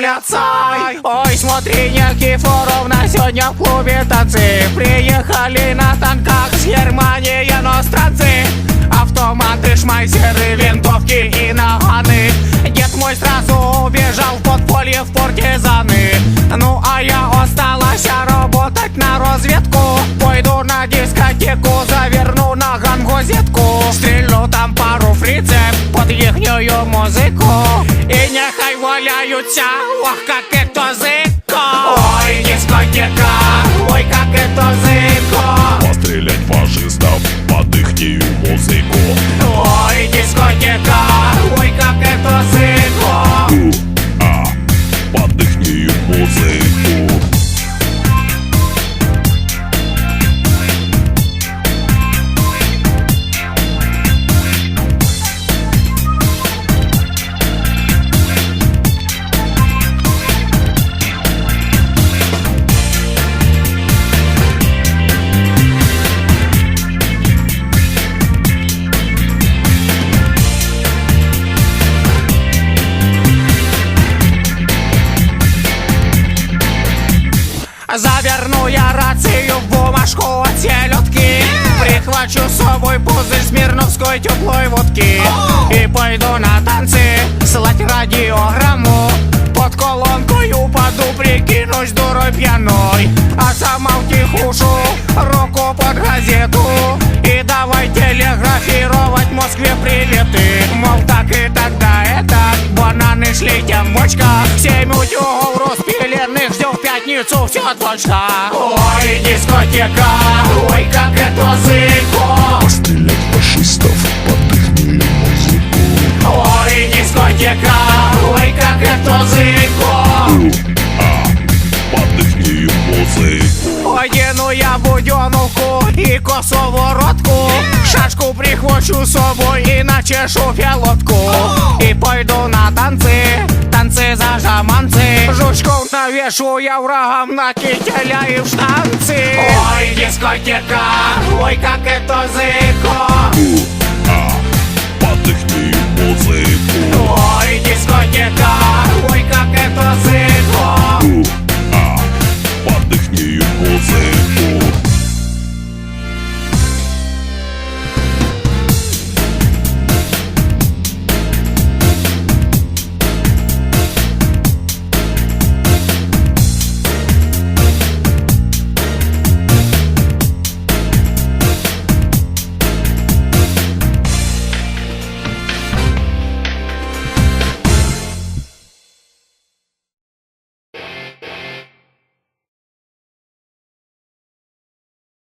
полицай Ой, смотри, Никифоровна, сегодня в клубе танцы Приехали на танках с Германии иностранцы Автоматы, шмайсеры, винтовки и наганы. Дед мой сразу убежал в подполье в партизаны Ну а я осталась музику І нехай валяються, ох, Заверну я рацию в бумажку от селедки. Прихвачу с собой пузырь смирновской теплой водки. И пойду на танцы слать радиограмму. Под колонкой упаду, прикинусь дурой пьяной. А сама втихушу руку под газету. И давай телеграфировать в Москве прилеты. Мол, так и тогда это бананы шлите в бочках. Распиленных ждем в пятницу все точно Ой, дискотека, ой, как это зыко Пострелять фашистов под ихнюю музыку Ой, дискотека, ой, как это зыко А, под ихнюю музыку Одену я буденовку і косоворотку Шашку прихвачу з собою і начешу пілотку Навешу я врагам на кителя і в штанці. Ой, дискотека, ой, как это зико